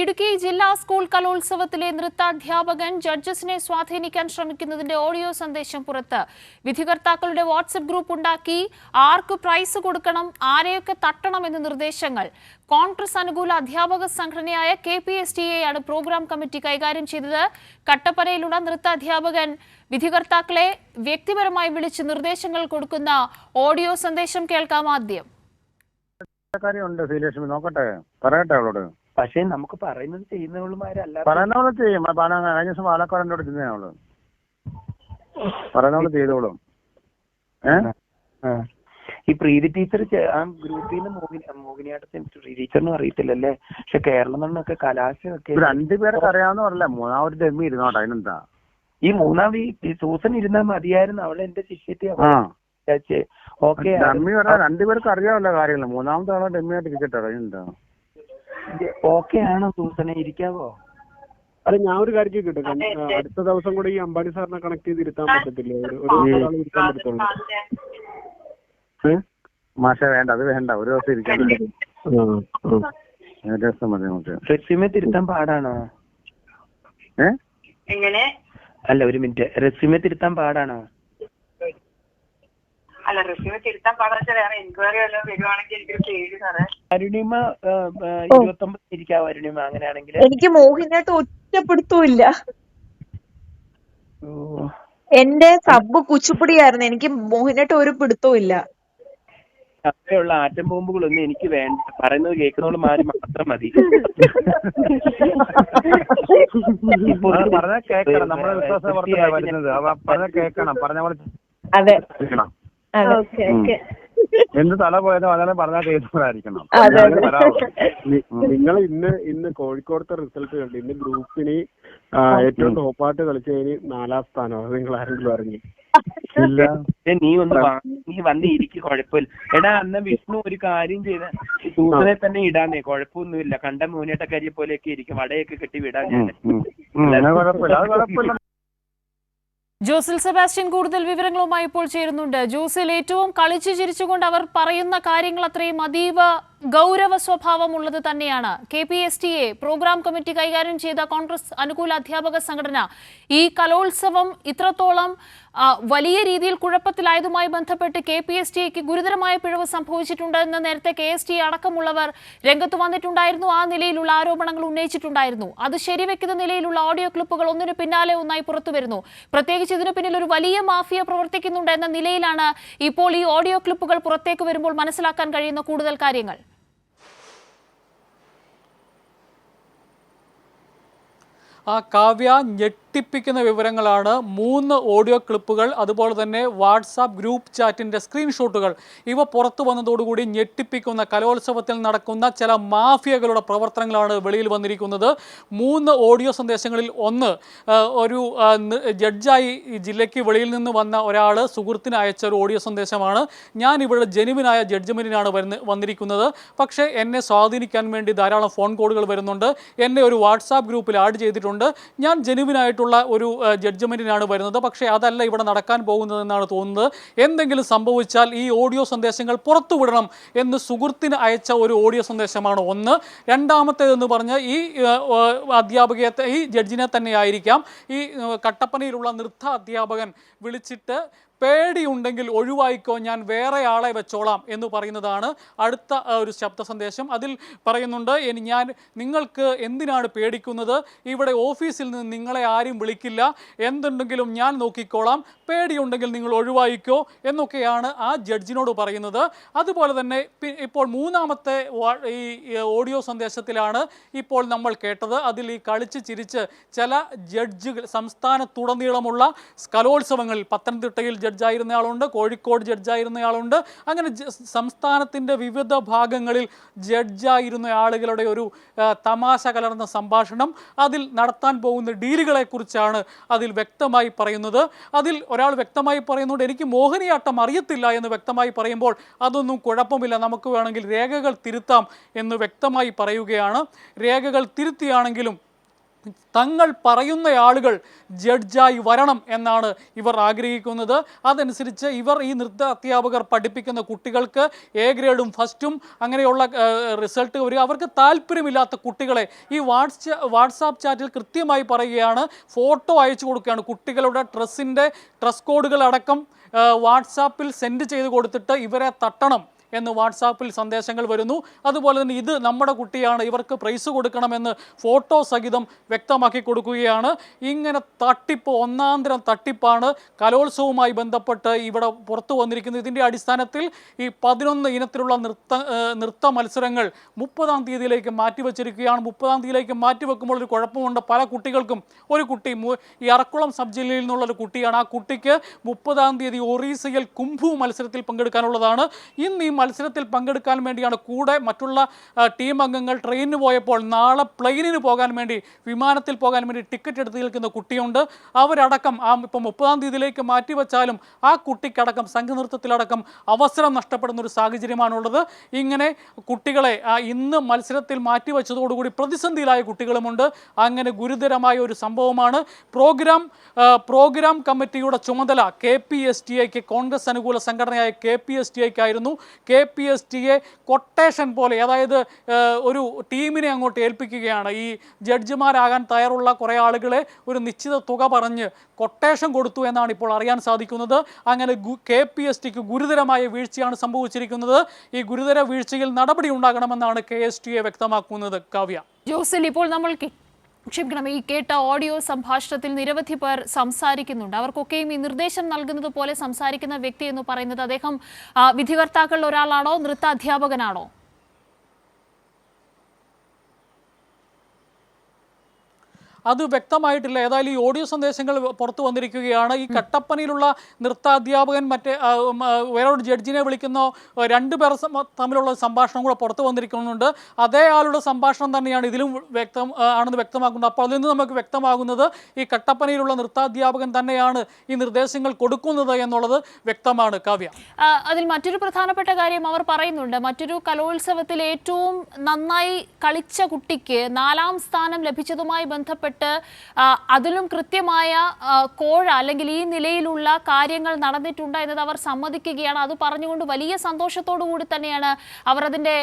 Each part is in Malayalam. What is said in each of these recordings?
ഇടുക്കി ജില്ലാ സ്കൂൾ കലോത്സവത്തിലെ നൃത്താധ്യാപകൻ ജഡ്ജസിനെ സ്വാധീനിക്കാൻ ശ്രമിക്കുന്നതിന്റെ ഓഡിയോ സന്ദേശം പുറത്ത്. വിധികർത്താക്കളുടെ വാട്സപ്പ് ഗ്രൂപ്പ് ഉണ്ടാക്കി ആർക്ക് പ്രൈസ് കൊടുക്കണം ആരെയൊക്കെ തട്ടണം എന്ന നിർദ്ദേശങ്ങൾ. കോൺഗ്രസ് അനുകൂല അധ്യാപക സംഘടനയായ കെ പി എസ് ടി എയാണ് പ്രോഗ്രാം കമ്മിറ്റി കൈകാര്യം ചെയ്തത്. കട്ടപ്പനയിലുള്ള നൃത്താധ്യാപകൻ വിധികർത്താക്കളെ വ്യക്തിപരമായി വിളിച്ച് നിർദ്ദേശങ്ങൾ കൊടുക്കുന്ന ഓഡിയോ സന്ദേശം കേൾക്കാം ആദ്യം. നോക്കട്ടെ പക്ഷെ നമുക്ക് പറയുന്നത് ചെയ്യുന്നവളുമാരല്ല പറയുന്ന പോലെ ചെയ്യും. കഴിഞ്ഞ ദിവസം പാലക്കാടിന്റെ അവിടെ ചെന്നേ അവൾ. പറയുന്ന ചെയ്തോളും. ഈ പ്രീതി ടീച്ചർ ആ ഗ്രൂപ്പിൽ നിന്ന് മോഹിനി മോഹിനിയാട്ടത്തിന് പ്രീതി ടീച്ചറിനും അറിയത്തില്ലല്ലേ? പക്ഷെ കേരളം നിന്നൊക്കെ കലാശമൊക്കെ രണ്ടുപേർക്ക് അറിയാവുന്ന പറയല്ല മൂന്നാമത് ഡെമ്മി ഇരുന്നോട്ടെ അതിനെന്താ? ഈ മൂന്നാം ഈ സൂസൻ ഇരുന്നാൽ മതിയായിരുന്നു. അവളെ എന്റെ ശിഷ്യത്തെ ഓക്കെ രണ്ടുപേർക്ക് അറിയാമല്ലോ കാര്യങ്ങൾ മൂന്നാമത്തെ ആളെ ഡെമ്മിയായിട്ട് ഇരിക്കട്ടെ അതിനെന്താ? ഓക്കെ ആണോ സൂസനെ? ഇരിക്കാവോ? അല്ല ഞാൻ ഒരു കാര്യം ചോദിക്കട്ടെ. അടുത്ത ദിവസം കൂടെ ഈ അംബാനി സാറിനെ കണക്ട് ചെയ്ത് ഇരുത്താൻ പറ്റത്തില്ലേ? ഒരു ഇരുത്താൻ പറ്റത്തുള്ളൂ. മാഷ വേണ്ട അത് വേണ്ട. ഒരു ദിവസം ഇരിക്കാൻ. ഒരു ദിവസം മതി നമുക്ക്. റെസ്യൂമെ തിരുത്താൻ പാടാണോ? ഏ? എങ്ങനെ? അല്ല ഒരു മിനിറ്റ്. റെസ്യൂമെ തിരുത്താൻ പാടാണോ? അല്ല റിസീവ് തിരുത്താൻ പാടാച്ച വേറെ എൻക്വയറി വല്ലതും വരുവാണെങ്കിൽ എനിക്കൊരു പേര് സാറേ. അരുണിമ ഇരുപത്തൊമ്പത് ഇരിക്കാവോ അരുണിമ അങ്ങനെയാണെങ്കിൽ എനിക്ക് മോഹിനായിട്ട് ഒറ്റപ്പെടുത്തുമില്ല ഓ. എന്റെ സബ് കുച്ചിപ്പുടിയായിരുന്നു. എനിക്ക് മോഹിനായിട്ട് ഒരു പിടുത്തവും ഇല്ല അങ്ങനെയുള്ള ആറ്റം ബോംബുകളൊന്നും എനിക്ക് വേണ്ട. പറയുന്നത് കേൾക്കുന്നവൾ മാറി മാത്രം മതി. ഇപ്പോൾ കേക്കണം പറഞ്ഞാൽ കേൾക്കണം. നമ്മുടെ വിശ്വാസം പുറത്തല്ല വരുന്നത്. അവ പറഞ്ഞാൽ കേൾക്കണം. പറഞ്ഞ പോലെ അതെ. എന്ത് തല പോയാലും അതാണ് പറഞ്ഞാൽ കേൾക്കുന്നവരായിരിക്കണം അതെ, നിങ്ങൾ ഇന്ന് ഇന്ന് കോഴിക്കോടത്തെ റിസൾട്ട് കണ്ടു ഇന്ന് ഗ്രൂപ്പിന് ഏറ്റവും ടോപ്പായിട്ട് കളിച്ചതിന് നാലാം സ്ഥാനം അത് നിങ്ങൾ ആരെങ്കിലും അറിഞ്ഞു ഇല്ല. നീ ഒന്ന് നീ വന്ന് ഇരിക്കും കുഴപ്പമില്ല എടാ അന്ന് വിഷ്ണു ഒരു കാര്യം ചെയ്ത സൂസനെ തന്നെ ഇടാന്നേ. കുഴപ്പമൊന്നുമില്ല കണ്ട മൂന്നേട്ടക്കരിയെ പോലെയൊക്കെ ഇരിക്കും. വടയൊക്കെ കെട്ടി വിടാൻ ഞാൻ ഉം. ഉം, അത് കുഴപ്പമില്ല അത് കുഴപ്പമില്ല ജോസിൽ സെബാസ്റ്റ്യൻ കൂടുതൽ വിവരങ്ങളുമായി ഇപ്പോൾ ചേരുന്നുണ്ട്. ജോസിൽ ഏറ്റവും കളിച്ചു ചിരിച്ചുകൊണ്ട് അവർ പറയുന്ന കാര്യങ്ങൾ അത്രയും അതീവ ഗൗരവ സ്വഭാവമുള്ളത് തന്നെയാണ്. K P S T A programme committee കൈകാര്യം ചെയ്ത കോൺഗ്രസ് അനുകൂല അധ്യാപക സംഘടന ഈ കലോത്സവം ഇത്രത്തോളം വലിയ രീതിയിൽ കുഴപ്പത്തിലായതുമായി ബന്ധപ്പെട്ട് കെ പി എസ് ടി എക്ക് ഗുരുതരമായ പിഴവ് സംഭവിച്ചിട്ടുണ്ട് എന്ന് നേരത്തെ കെ എസ് ടി അടക്കമുള്ളവർ രംഗത്ത് വന്നിട്ടുണ്ടായിരുന്നു. ആ നിലയിലുള്ള ആരോപണങ്ങൾ ഉന്നയിച്ചിട്ടുണ്ടായിരുന്നു. അത് ശരിവെക്കുന്ന നിലയിലുള്ള ഓഡിയോ ക്ലിപ്പുകൾ ഒന്നിനു പിന്നാലെ ഒന്നായി പുറത്തു വരുന്നു. പ്രത്യേകിച്ച് ഇതിനു പിന്നിൽ ഒരു വലിയ മാഫിയ പ്രവർത്തിക്കുന്നുണ്ട് എന്ന നിലയിലാണ് ഇപ്പോൾ ഈ ഓഡിയോ ക്ലിപ്പുകൾ പുറത്തേക്ക് വരുമ്പോൾ മനസ്സിലാക്കാൻ കഴിയുന്ന കൂടുതൽ കാര്യങ്ങൾ. ആ കാവ്യ ഞെട്ടിപ്പിക്കുന്ന വിവരങ്ങളാണ് മൂന്ന് ഓഡിയോ ക്ലിപ്പുകൾ അതുപോലെ തന്നെ വാട്സാപ്പ് ഗ്രൂപ്പ് ചാറ്റിന്റെ സ്ക്രീൻഷോട്ടുകൾ. ഇവ പുറത്തു വന്നതോടുകൂടി ഞെട്ടിപ്പിക്കുന്ന കലോത്സവത്തിൽ നടക്കുന്ന ചില മാഫിയകളുടെ പ്രവർത്തനങ്ങളാണ് വെളിയിൽ വന്നിരിക്കുന്നത്. മൂന്ന് ഓഡിയോ സന്ദേശങ്ങളിൽ ഒന്ന് ഒരു ജഡ്ജായി ജില്ലയ്ക്ക് വെളിയിൽ നിന്ന് വന്ന ഒരാൾ സുഹൃത്തിന് അയച്ച ഒരു ഓഡിയോ സന്ദേശമാണ്. ഞാൻ ഇവിടെ ജനുവിനായ ജഡ്ജ്മെന്റിനാണ് വരുന്ന വന്നിരിക്കുന്നത്. പക്ഷേ എന്നെ സ്വാധീനിക്കാൻ വേണ്ടി ധാരാളം ഫോൺ കോളുകൾ വരുന്നുണ്ട്. എന്നെ ഒരു വാട്സാപ്പ് ഗ്രൂപ്പിൽ ആഡ് ചെയ്തിട്ടുണ്ട്. ഞാൻ ജനുവിനായിട്ടുള്ള ഒരു ജഡ്ജ്മെന്റിനാണ് വരുന്നത്. പക്ഷേ അതല്ല ഇവിടെ നടക്കാൻ പോകുന്നതെന്നാണ് തോന്നുന്നത്. എന്തെങ്കിലും സംഭവിച്ചാൽ ഈ ഓഡിയോ സന്ദേശങ്ങൾ പുറത്തുവിടണം എന്ന് സുഹൃത്തിന് അയച്ച ഒരു ഓഡിയോ സന്ദേശമാണ് ഒന്ന്. രണ്ടാമത്തേതെന്ന് പറഞ്ഞ് ഈ അധ്യാപകയെ ഈ ജഡ്ജിനെ തന്നെയായിരിക്കാം ഈ കട്ടപ്പനയിലുള്ള നൃത്ത അധ്യാപകൻ വിളിച്ചിട്ട് പേടിയുണ്ടെങ്കിൽ ഒഴിവായിക്കോ ഞാൻ വേറെ ആളെ വെച്ചോളാം എന്ന് പറയുന്നതാണ് അടുത്ത ഒരു ശബ്ദ സന്ദേശം. അതിൽ പറയുന്നുണ്ട് ഇനി ഞാൻ നിങ്ങൾക്ക് എന്തിനാണ് പേടിക്കുന്നത്? ഇവിടെ ഓഫീസിൽ നിന്ന് നിങ്ങളെ ആരും വിളിക്കില്ല. എന്തുണ്ടെങ്കിലും ഞാൻ നോക്കിക്കോളാം. പേടിയുണ്ടെങ്കിൽ നിങ്ങൾ ഒഴിവായിക്കോ എന്നൊക്കെയാണ് ആ ജഡ്ജിനോട് പറയുന്നത്. അതുപോലെ തന്നെ ഇപ്പോൾ മൂന്നാമത്തെ ഈ ഓഡിയോ സന്ദേശത്തിലാണ് ഇപ്പോൾ നമ്മൾ കേട്ടത്. അതിൽ ഈ കളിച്ച് ചിരിച്ച് ചില ജഡ്ജുകൾ സംസ്ഥാനത്തുടനീളമുള്ള കലോത്സവങ്ങളിൽ പത്തനംതിട്ടയിൽ ജഡ്ജായിരുന്ന ആളുണ്ട് കോഴിക്കോട് ജഡ്ജായിരുന്ന ആളുണ്ട്. അങ്ങനെ സംസ്ഥാനത്തിന്റെ വിവിധ ഭാഗങ്ങളിൽ ജഡ്ജായിരുന്ന ആളുകളുടെ ഒരു തമാശ കലർന്ന സംഭാഷണം അതിൽ നടത്താൻ പോകുന്ന ഡീലുകളെക്കുറിച്ചാണ് അതിൽ വ്യക്തമായി പറയുന്നത്. അതിൽ ഒരാൾ വ്യക്തമായി പറയുന്നുണ്ട് എനിക്ക് മോഹിനിയാട്ടം അറിയത്തില്ല എന്ന് വ്യക്തമായി പറയുമ്പോൾ അതൊന്നും കുഴപ്പമില്ല. നമുക്ക് വേണമെങ്കിൽ രേഖകൾ തിരുത്താം എന്ന് വ്യക്തമായി പറയുകയാണ്. രേഖകൾ തിരുത്തിയാണെങ്കിലും തങ്ങൾ പറയുന്ന ആളുകൾ ജഡ്ജായി വരണം എന്നാണ് ഇവർ ആഗ്രഹിക്കുന്നത്. അതനുസരിച്ച് ഇവർ ഈ നൃത്ത അധ്യാപകർ പഠിപ്പിക്കുന്ന കുട്ടികൾക്ക് എ ഗ്രേഡും ഫസ്റ്റും അങ്ങനെയുള്ള റിസൾട്ട് വരിക. അവർക്ക് താല്പര്യമില്ലാത്ത കുട്ടികളെ ഈ വാട്സ് വാട്സാപ്പ് ചാറ്റിൽ കൃത്യമായി പറയുകയാണ്. ഫോട്ടോ അയച്ചു കൊടുക്കുകയാണ്. കുട്ടികളുടെ ഡ്രസ്സിന്റെ ഡ്രസ് കോഡുകളടക്കം വാട്സാപ്പിൽ സെൻഡ് ചെയ്ത് കൊടുത്തിട്ട് ഇവരെ തട്ടണം. എന്ന് വാട്സാപ്പിൽ സന്ദേശങ്ങൾ വരുന്നു. അതുപോലെ തന്നെ ഇത് നമ്മുടെ കുട്ടിയാണ്. ഇവർക്ക് പ്രൈസ് കൊടുക്കണമെന്ന് ഫോട്ടോ സഹിതം വ്യക്തമാക്കി കൊടുക്കുകയാണ്. ഇങ്ങനെ തട്ടിപ്പ് ഒന്നാന്തരം തട്ടിപ്പാണ് കലോത്സവവുമായി ബന്ധപ്പെട്ട് ഇവിടെ പുറത്തു വന്നിരിക്കുന്നത്. ഇതിന്റെ അടിസ്ഥാനത്തിൽ ഈ പതിനൊന്ന് ഇനത്തിലുള്ള നൃത്ത നൃത്ത മത്സരങ്ങൾ മുപ്പതാം തീയതിയിലേക്ക് മാറ്റിവെച്ചിരിക്കുകയാണ്. മുപ്പതാം തീയതിയിലേക്ക് മാറ്റിവെക്കുമ്പോൾ ഒരു കുഴപ്പമുണ്ട്. പല കുട്ടികൾക്കും ഒരു കുട്ടി ഈ അറക്കുളം സബ് ജില്ലയിൽ നിന്നുള്ള ഒരു കുട്ടിയാണ്. ആ കുട്ടിക്ക് മുപ്പതാം തീയതി ഒറീസയിൽ കുംഭു മത്സരത്തിൽ പങ്കെടുക്കാനുള്ളതാണ്. ഇന്ന് ഈ മത്സരത്തിൽ പങ്കെടുക്കാൻ വേണ്ടിയാണ്. കൂടെ മറ്റുള്ള ടീം അംഗങ്ങൾ ട്രെയിനിന് പോയപ്പോൾ നാളെ പ്ലെയിനിന് പോകാൻ വേണ്ടി വിമാനത്തിൽ പോകാൻ വേണ്ടി ടിക്കറ്റ് എടുത്ത് നിൽക്കുന്ന കുട്ടിയുണ്ട്. അവരടക്കം ആ ഇപ്പം മുപ്പതാം തീയതിയിലേക്ക് മാറ്റിവെച്ചാലും ആ കുട്ടിക്കടക്കം സംഘനൃത്തത്തിലടക്കം അവസരം നഷ്ടപ്പെടുന്ന ഒരു സാഹചര്യമാണുള്ളത്. ഇങ്ങനെ കുട്ടികളെ ഇന്ന് മത്സരത്തിൽ മാറ്റിവെച്ചതോടുകൂടി പ്രതിസന്ധിയിലായ കുട്ടികളുമുണ്ട്. അങ്ങനെ ഗുരുതരമായ ഒരു സംഭവമാണ്. പ്രോഗ്രാം പ്രോഗ്രാം കമ്മിറ്റിയുടെ ചുമതല കെ പി എസ് ടി ഐക്ക് കോൺഗ്രസ് അനുകൂല സംഘടനയായ K P S T ഐക്കായിരുന്നു. K P S T A quotation പോലെ അതായത് ഒരു ടീമിനെ അങ്ങോട്ട് ഏൽപ്പിക്കുകയാണ്. ഈ ജഡ്ജിമാരാകാൻ തയ്യാറുള്ള കുറേ ആളുകളെ ഒരു നിശ്ചിത തുക പറഞ്ഞ് കൊട്ടേഷൻ കൊടുത്തു എന്നാണ് ഇപ്പോൾ അറിയാൻ സാധിക്കുന്നത്. അങ്ങനെ കെ പി എസ് ടിക്ക് ഗുരുതരമായ വീഴ്ചയാണ് സംഭവിച്ചിരിക്കുന്നത്. ഈ ഗുരുതര വീഴ്ചയിൽ നടപടി ഉണ്ടാകണമെന്നാണ് കെ എസ് ടി എ വ്യക്തമാക്കുന്നത്. കാവ്യ. ജോസിൽ ഇപ്പോൾ നമ്മൾ ക്ഷമിക്കണം ഈ കേട്ട ഓഡിയോ സംഭാഷണത്തിൽ നിരവധി പേർ സംസാരിക്കുന്നുണ്ട്. അവർക്കൊക്കെയും ഈ നിർദ്ദേശം നൽകുന്നത് പോലെ സംസാരിക്കുന്ന വ്യക്തി എന്ന് പറയുന്നത് അദ്ദേഹം വിധികർത്താക്കളിൽ ഒരാളാണോ നൃത്ത അത് വ്യക്തമായിട്ടില്ല. ഏതായാലും ഈ ഓഡിയോ സന്ദേശങ്ങൾ പുറത്തു വന്നിരിക്കുകയാണ്. ഈ കട്ടപ്പനയിലുള്ള നൃത്താധ്യാപകൻ മറ്റേ വേറൊരു ജഡ്ജിനെ വിളിക്കുന്ന രണ്ട് പേർ തമ്മിലുള്ള സംഭാഷണം കൂടെ പുറത്തു വന്നിരിക്കുന്നുണ്ട്. അതേ ആളുടെ സംഭാഷണം തന്നെയാണ് ഇതിലും വ്യക്തം ആണെന്ന് വ്യക്തമാക്കുന്നത് അപ്പോൾ അതിൽ നിന്ന് നമുക്ക് വ്യക്തമാകുന്നത് ഈ കട്ടപ്പനയിലുള്ള നൃത്താധ്യാപകൻ തന്നെയാണ് ഈ നിർദ്ദേശങ്ങൾ കൊടുക്കുന്നത് എന്നുള്ളത് വ്യക്തമാണ്. കാവ്യ. അതിൽ മറ്റൊരു പ്രധാനപ്പെട്ട കാര്യം അവർ പറയുന്നുണ്ട്. മറ്റൊരു കലോത്സവത്തിൽ ഏറ്റവും നന്നായി കളിച്ച കുട്ടിക്ക് നാലാം സ്ഥാനം ലഭിച്ചതുമായി ബന്ധപ്പെട്ട് ആ, അതിലും കൃത്യമായ കോഴ അല്ലെങ്കിൽ ഈ നിലയിലുള്ള കാര്യങ്ങൾ നടന്നിട്ടുണ്ട് എന്നത് അവർ സമ്മതിക്കുകയാണ്. അത് പറഞ്ഞുകൊണ്ട് വലിയ സന്തോഷത്തോടു കൂടി തന്നെയാണ് അവർ അതിന്റെ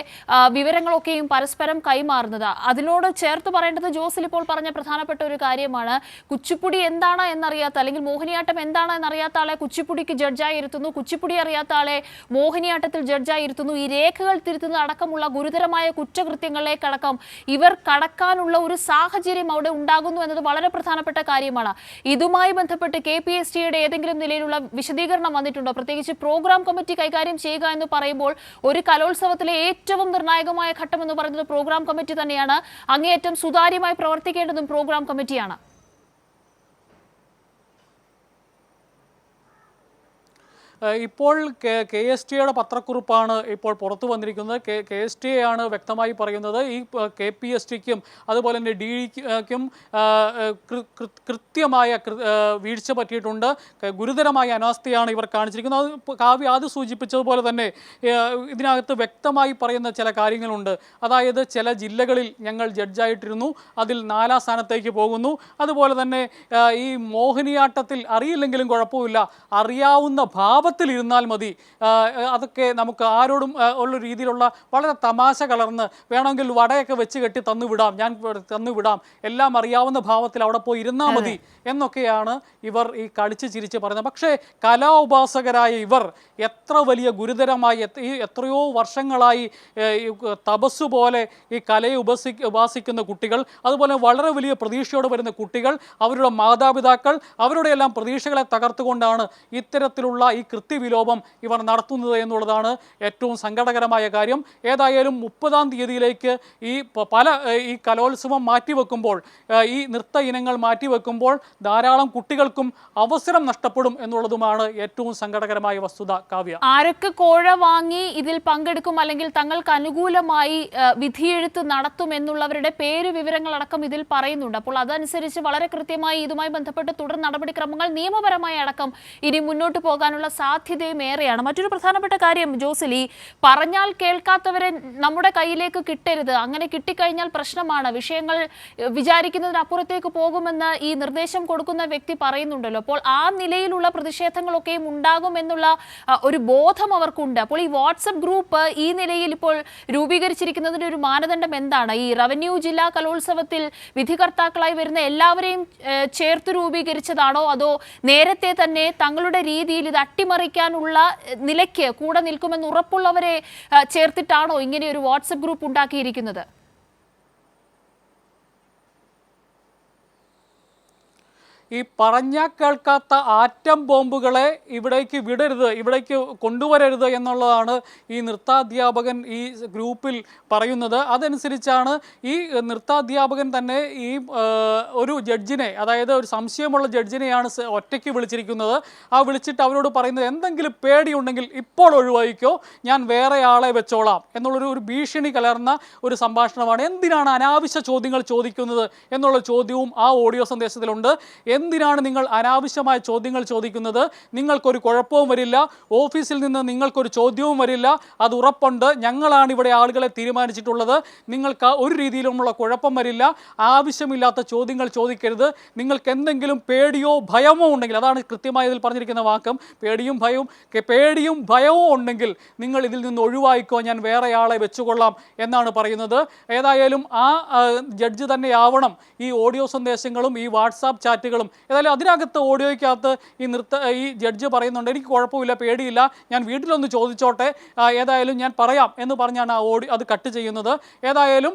വിവരങ്ങളൊക്കെയും പരസ്പരം കൈമാറുന്നത്. അതിനോട് ചേർത്ത് പറയേണ്ടത് ജോസിൽ ഇപ്പോൾ പറഞ്ഞ പ്രധാനപ്പെട്ട ഒരു കാര്യമാണ്. കുച്ചിപ്പുടി എന്താണ് എന്നറിയാത്ത അല്ലെങ്കിൽ മോഹിനിയാട്ടം എന്താണ് എന്നറിയാത്ത ആളെ കുച്ചിപ്പുടിക്ക് ജഡ്ജായി ഇരുത്തുന്നു. കുച്ചിപ്പുടി അറിയാത്ത ആളെ മോഹിനിയാട്ടത്തിൽ ജഡ്ജായി ഇരുത്തുന്നു. ഈ രേഖകൾ തിരുത്തുന്നത് അടക്കമുള്ള ഗുരുതരമായ കുറ്റകൃത്യങ്ങളിലേക്കടക്കം ഇവർ കടക്കാനുള്ള ഒരു സാഹചര്യം അവിടെ ഉണ്ടാകുന്നു എന്നത് വളരെ പ്രധാനപ്പെട്ട കാര്യമാണ്. ഇതുമായി ബന്ധപ്പെട്ട് കെ പി എസ് ടിയുടെ ഏതെങ്കിലും നിലയിലുള്ള വിശദീകരണം വന്നിട്ടുണ്ടോ? പ്രത്യേകിച്ച് പ്രോഗ്രാം കമ്മിറ്റി കൈകാര്യം ചെയ്യുക എന്ന് പറയുമ്പോൾ ഒരു കലോത്സവത്തിലെ ഏറ്റവും നിർണായകമായ ഘട്ടം എന്ന് പറയുന്നത് പ്രോഗ്രാം കമ്മിറ്റി തന്നെയാണ്. അങ്ങേയറ്റം സുതാര്യമായി പ്രവർത്തിക്കേണ്ടതും പ്രോഗ്രാം കമ്മിറ്റിയാണ്. ഇപ്പോൾ കെ എസ് ടി എയുടെ പത്രക്കുറിപ്പാണ് ഇപ്പോൾ പുറത്തു വന്നിരിക്കുന്നത്. കെ കെ എസ് ടി ആണ് വ്യക്തമായി പറയുന്നത്. ഈ കെ പി എസ് ടിക്കും അതുപോലെ തന്നെ ഡി ഡിക്കും കൃത്യമായ വീഴ്ച പറ്റിയിട്ടുണ്ട്. ഗുരുതരമായ അനാസ്ഥയാണ് ഇവർ കാണിച്ചിരിക്കുന്നത്. അത് കാവ്യ അത് സൂചിപ്പിച്ചതുപോലെ തന്നെ ഇതിനകത്ത് വ്യക്തമായി പറയുന്ന ചില കാര്യങ്ങളുണ്ട്. അതായത് ചില ജില്ലകളിൽ ഞങ്ങൾ ജഡ്ജായിട്ടിരുന്നു. അതിൽ നാലാം സ്ഥാനത്തേക്ക് പോകുന്നു. അതുപോലെ തന്നെ ഈ മോഹിനിയാട്ടത്തിൽ അറിയില്ലെങ്കിലും കുഴപ്പമില്ല. അറിയാവുന്ന ഭാവത്തിൽ ഇരുന്നാൽ മതി അതൊക്കെ നമുക്ക് ആരോടും ഉള്ള രീതിയിലുള്ള വളരെ തമാശ കലർന്ന് വേണമെങ്കിൽ വടയൊക്കെ വെച്ച് കെട്ടി തന്നു വിടാം ഞാൻ തന്നു വിടാം എല്ലാം അറിയാവുന്ന ഭാവത്തിൽ അവിടെ പോയി ഇരുന്നാൽ മതി എന്നൊക്കെയാണ് ഇവർ ഈ കളിച്ച് ചിരിച്ച് പറയുന്നത്. പക്ഷേ കലാ ഉപാസകരായ ഇവർ എത്ര വലിയ ഗുരുതരമായി ഈ എത്രയോ വർഷങ്ങളായി തപസ് പോലെ ഈ കലയെ ഉപസി ഉപാസിക്കുന്ന കുട്ടികൾ അതുപോലെ വളരെ വലിയ പ്രതീക്ഷയോടെ വരുന്ന കുട്ടികൾ അവരുടെ മാതാപിതാക്കൾ അവരുടെ എല്ലാം പ്രതീക്ഷകളെ തകർത്തുകൊണ്ടാണ് ഇത്തരത്തിലുള്ള ഈ കൃത്യവിലോപം ഇവർ നടത്തുന്നത് എന്നുള്ളതാണ് ഏറ്റവും സങ്കടകരമായ കാര്യം. ഏതായാലും മുപ്പതാം തീയതിയിലേക്ക് ഈ പല ഈ കലോത്സവം മാറ്റിവെക്കുമ്പോൾ ഈ നൃത്ത ഇനങ്ങൾ മാറ്റിവെക്കുമ്പോൾ ധാരാളം കുട്ടികൾക്കും അവസരം നഷ്ടപ്പെടും എന്നുള്ളതുമാണ് ഏറ്റവും സങ്കടകരമായ വസ്തുത. കാവ്യ. ആരൊക്കെ കോഴ വാങ്ങി ഇതിൽ പങ്കെടുക്കും അല്ലെങ്കിൽ തങ്ങൾക്ക് അനുകൂലമായി വിധിയെഴുത്ത് നടത്തും എന്നുള്ളവരുടെ പേര് വിവരങ്ങളടക്കം ഇതിൽ പറയുന്നുണ്ട്. അപ്പോൾ അതനുസരിച്ച് വളരെ കൃത്യമായി ഇതുമായി ബന്ധപ്പെട്ട് തുടർ നടപടിക്രമങ്ങൾ നിയമപരമായി അടക്കം ഇനി മുന്നോട്ട് പോകാനുള്ള സാധ്യത സാധ്യതയും ഏറെയാണ്. മറ്റൊരു പ്രധാനപ്പെട്ട കാര്യം ജോസലി പറഞ്ഞാൽ കേൾക്കാത്തവരെ നമ്മുടെ കയ്യിലേക്ക് കിട്ടരുത്. അങ്ങനെ കിട്ടിക്കഴിഞ്ഞാൽ പ്രശ്നമാണ്. വിഷയങ്ങൾ വിചാരിക്കുന്നതിനപ്പുറത്തേക്ക് പോകുമെന്ന് ഈ നിർദ്ദേശം കൊടുക്കുന്ന വ്യക്തി പറയുന്നുണ്ടല്ലോ. അപ്പോൾ ആ നിലയിലുള്ള പ്രതിഷേധങ്ങളൊക്കെയും ഉണ്ടാകുമെന്നുള്ള എന്നുള്ള ഒരു ബോധം അവർക്കുണ്ട്. അപ്പോൾ ഈ വാട്സപ്പ് ഗ്രൂപ്പ് ഈ നിലയിൽ ഇപ്പോൾ രൂപീകരിച്ചിരിക്കുന്നതിന്റെ ഒരു മാനദണ്ഡം എന്താണ്? ഈ റവന്യൂ ജില്ലാ കലോത്സവത്തിൽ വിധികർത്താക്കളായി വരുന്ന എല്ലാവരെയും ചേർത്ത് രൂപീകരിച്ചതാണോ? അതോ നേരത്തെ തന്നെ തങ്ങളുടെ രീതിയിൽ ഇത് അട്ടിമറിക്കാനുള്ള നിലയ്ക്ക് കൂടെ നിൽക്കുമെന്ന് ഉറപ്പുള്ളവരെ ചേർത്തിട്ടാണോ ഇങ്ങനെ ഒരു വാട്സപ്പ് ഗ്രൂപ്പ് ഉണ്ടാക്കിയിരിക്കുന്നത്? ഈ പറഞ്ഞാൽ കേൾക്കാത്ത ആറ്റം ബോംബുകളെ ഇവിടേക്ക് വിടരുത് ഇവിടേക്ക് കൊണ്ടുവരരുത് എന്നുള്ളതാണ് ഈ നൃത്താധ്യാപകൻ ഈ ഗ്രൂപ്പിൽ പറയുന്നത്. അതനുസരിച്ചാണ് ഈ നൃത്താധ്യാപകൻ തന്നെ ഈ ഒരു ജഡ്ജിനെ അതായത് ഒരു സംശയമുള്ള ജഡ്ജിനെയാണ് ഒറ്റയ്ക്ക് വിളിച്ചിരിക്കുന്നത്. ആ വിളിച്ചിട്ട് അവരോട് പറയുന്നത് എന്തെങ്കിലും പേടിയുണ്ടെങ്കിൽ ഇപ്പോൾ ഒഴിവായിക്കോ ഞാൻ വേറെ ആളെ വെച്ചോളാം എന്നുള്ളൊരു ഒരു ഭീഷണി കലർന്ന ഒരു സംഭാഷണമാണ്. എന്തിനാണ് അനാവശ്യ ചോദ്യങ്ങൾ ചോദിക്കുന്നത് എന്നുള്ള ചോദ്യവും ആ ഓഡിയോ സന്ദേശത്തിലുണ്ട്. എന്തിനാണ് നിങ്ങൾ അനാവശ്യമായ ചോദ്യങ്ങൾ ചോദിക്കുന്നത്? നിങ്ങൾക്കൊരു കുഴപ്പവും വരില്ല. ഓഫീസിൽ നിന്ന് നിങ്ങൾക്കൊരു ചോദ്യവും വരില്ല. അത് ഉറപ്പുണ്ട്. ഞങ്ങളാണ് ഇവിടെ ആളുകളെ തീരുമാനിച്ചിട്ടുള്ളത്. നിങ്ങൾക്ക് ഒരു രീതിയിലുമുള്ള കുഴപ്പം വരില്ല. ആവശ്യമില്ലാത്ത ചോദ്യങ്ങൾ ചോദിക്കരുത്. നിങ്ങൾക്ക് എന്തെങ്കിലും പേടിയോ ഭയമോ ഉണ്ടെങ്കിൽ അതാണ് കൃത്യമായി ഇതിൽ പറഞ്ഞിരിക്കുന്ന വാക്കം പേടിയും ഭയവും പേടിയും ഭയവും ഉണ്ടെങ്കിൽ നിങ്ങൾ ഇതിൽ നിന്ന് ഒഴിവായിക്കോ ഞാൻ വേറെയാളെ വെച്ചുകൊള്ളാം എന്നാണ് പറയുന്നത്. ഏതായാലും ആ, ജഡ്ജ് തന്നെയാവണം ഈ ഓഡിയോ സന്ദേശങ്ങളും ഈ വാട്സാപ്പ് ചാറ്റുകളും ഏതായാലും അതിനകത്ത് ഓഡിയോയ്ക്കകത്ത് ഈ നൃത്ത ഈ ജഡ്ജ് പറയുന്നുണ്ട് എനിക്ക് കുഴപ്പമില്ല പേടിയില്ല ഞാൻ വീട്ടിലൊന്ന് ചോദിച്ചോട്ടെ ഏതായാലും ഞാൻ പറയാം എന്ന് പറഞ്ഞാണ് ആ ഓഡി അത് കട്ട് ചെയ്യുന്നത്. ഏതായാലും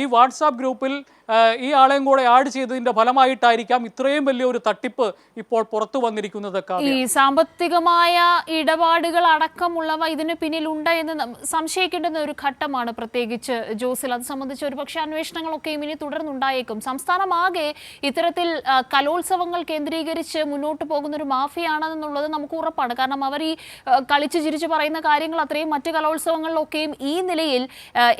ഈ വാട്സാപ്പ് ഗ്രൂപ്പിൽ ഈ ആളെയും കൂടെ ആഡ് ചെയ്തതിന്റെ ഫലമായിട്ടായിരിക്കാം ഇത്രയും വലിയൊരു തട്ടിപ്പ് ഇപ്പോൾ പുറത്തു വന്നിരിക്കുന്നത് ഈ സാമ്പത്തികമായ ഇടപാടുകൾ അടക്കമുള്ളവ ഇതിന് പിന്നിലുണ്ട് എന്ന് സംശയിക്കേണ്ടുന്ന ഒരു ഘട്ടമാണ് പ്രത്യേകിച്ച് ജോസിൽ. അത് സംബന്ധിച്ച് ഒരുപക്ഷെ അന്വേഷണങ്ങളൊക്കെയും ഇനി തുടർന്നുണ്ടായേക്കും. സംസ്ഥാനമാകെ ഇത്തരത്തിൽ കലോത്സവങ്ങൾ കേന്ദ്രീകരിച്ച് മുന്നോട്ട് പോകുന്ന ഒരു മാഫിയാണെന്നുള്ളത് നമുക്ക് ഉറപ്പാണ്. കാരണം അവർ ഈ കളിച്ചു ചിരിച്ചു പറയുന്ന കാര്യങ്ങൾ അത്രയും മറ്റ് കലോത്സവങ്ങളിലൊക്കെയും ഈ നിലയിൽ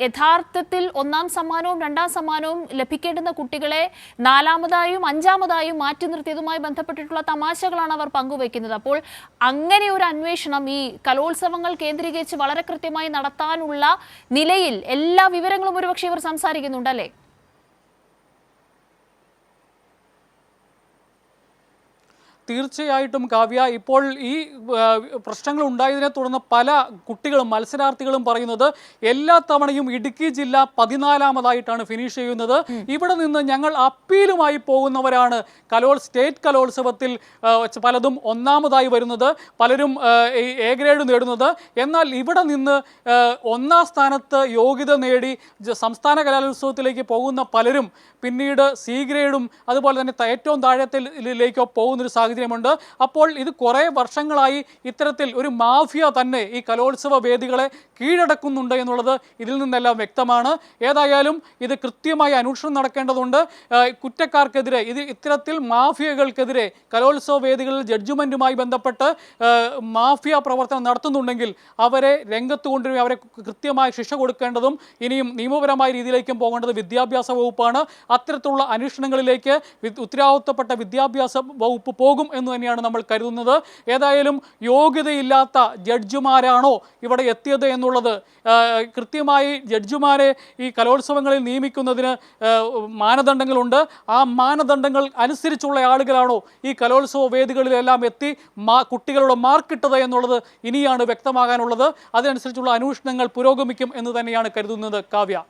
യഥാർത്ഥത്തിൽ ഒന്നാം സമ്മാനവും രണ്ടാം സമ്മാനവും ലഭിക്കേണ്ടുന്ന കുട്ടികളെ നാലാമതായും അഞ്ചാമതായും മാറ്റി നിർത്തിയതുമായി ബന്ധപ്പെട്ടിട്ടുള്ള തമാശകളാണ് അവർ പങ്കുവെക്കുന്നത് അപ്പോൾ അങ്ങനെ ഒരു അന്വേഷണം ഈ കലോത്സവങ്ങൾ കേന്ദ്രീകരിച്ച് വളരെ കൃത്യമായി നടത്താനുള്ള നിലയിൽ എല്ലാ വിവരങ്ങളും ഒരുപക്ഷെ ഇവർ സംസാരിക്കുന്നുണ്ടല്ലേ തീർച്ചയായിട്ടും കാവ്യ ഇപ്പോൾ ഈ പ്രശ്നങ്ങൾ ഉണ്ടായതിനെ തുടർന്ന് പല കുട്ടികളും മത്സരാർത്ഥികളും പറയുന്നത് എല്ലാ തവണയും ഇടുക്കി ജില്ല പതിനാലാമതായിട്ടാണ് ഫിനിഷ് ചെയ്യുന്നത്. ഇവിടെ നിന്ന് ഞങ്ങൾ അപ്പീലുമായി പോകുന്നവരാണ് കലോൾ സ്റ്റേറ്റ് കലോത്സവത്തിൽ പലതും ഒന്നാമതായി വരുന്നത് പലരും എ ഗ്രേഡ് നേടുന്നത്. എന്നാൽ ഇവിടെ നിന്ന് ഒന്നാം സ്ഥാനത്ത് യോഗ്യത നേടി സംസ്ഥാന കലോത്സവത്തിലേക്ക് പോകുന്ന പലരും പിന്നീട് സി ഗ്രേഡും അതുപോലെ തന്നെ ഏറ്റവും താഴത്തിലേക്കോ പോകുന്നൊരു സാഹചര്യമുണ്ട്. അപ്പോൾ ഇത് കുറേ വർഷങ്ങളായി ഇത്തരത്തിൽ ഒരു മാഫിയ തന്നെ ഈ കലോത്സവ വേദികളെ കീഴടക്കുന്നുണ്ട് എന്നുള്ളത് ഇതിൽ നിന്നെല്ലാം വ്യക്തമാണ്. ഏതായാലും ഇത് കൃത്യമായി അന്വേഷണം നടക്കേണ്ടതുണ്ട്. കുറ്റക്കാർക്കെതിരെ ഇത് ഇത്തരത്തിൽ മാഫിയകൾക്കെതിരെ കലോത്സവ വേദികളിൽ ജഡ്ജ്മെന്റുമായി ബന്ധപ്പെട്ട് മാഫിയ പ്രവർത്തനം നടത്തുന്നുണ്ടെങ്കിൽ അവരെ രംഗത്ത് കൊണ്ടുവരും അവരെ കൃത്യമായി ശിക്ഷ കൊടുക്കേണ്ടതും ഇനിയും നിയമപരമായ രീതിയിലേക്കും പോകേണ്ടത് വിദ്യാഭ്യാസ വകുപ്പാണ്. അത്തരത്തിലുള്ള അന്വേഷണങ്ങളിലേക്ക് ഉത്തരവാദിത്തപ്പെട്ട വിദ്യാഭ്യാസ വകുപ്പ് പോകും. എന്ന് തന്നെയാണ് നമ്മൾ കരുതുന്നത്. ഏതായാലും യോഗ്യതയില്ലാത്ത ജഡ്ജിമാരാണോ ഇവിടെ എത്തിയത് എന്നുള്ളത് കൃത്യമായി ജഡ്ജിമാരെ ഈ കലോത്സവങ്ങളിൽ നിയമിക്കുന്നതിന് മാനദണ്ഡങ്ങളുണ്ട്. ആ മാനദണ്ഡങ്ങൾ അനുസരിച്ചുള്ള ആളുകളാണോ ഈ കലോത്സവ വേദികളിലെല്ലാം എത്തി മാ കുട്ടികളുടെ മാർക്കിട്ടത് എന്നുള്ളത് ഇനിയാണ് വ്യക്തമാകാനുള്ളത്. അതിനനുസരിച്ചുള്ള അന്വേഷണങ്ങൾ പുരോഗമിക്കും എന്ന് തന്നെയാണ് കരുതുന്നത് കാവ്യ.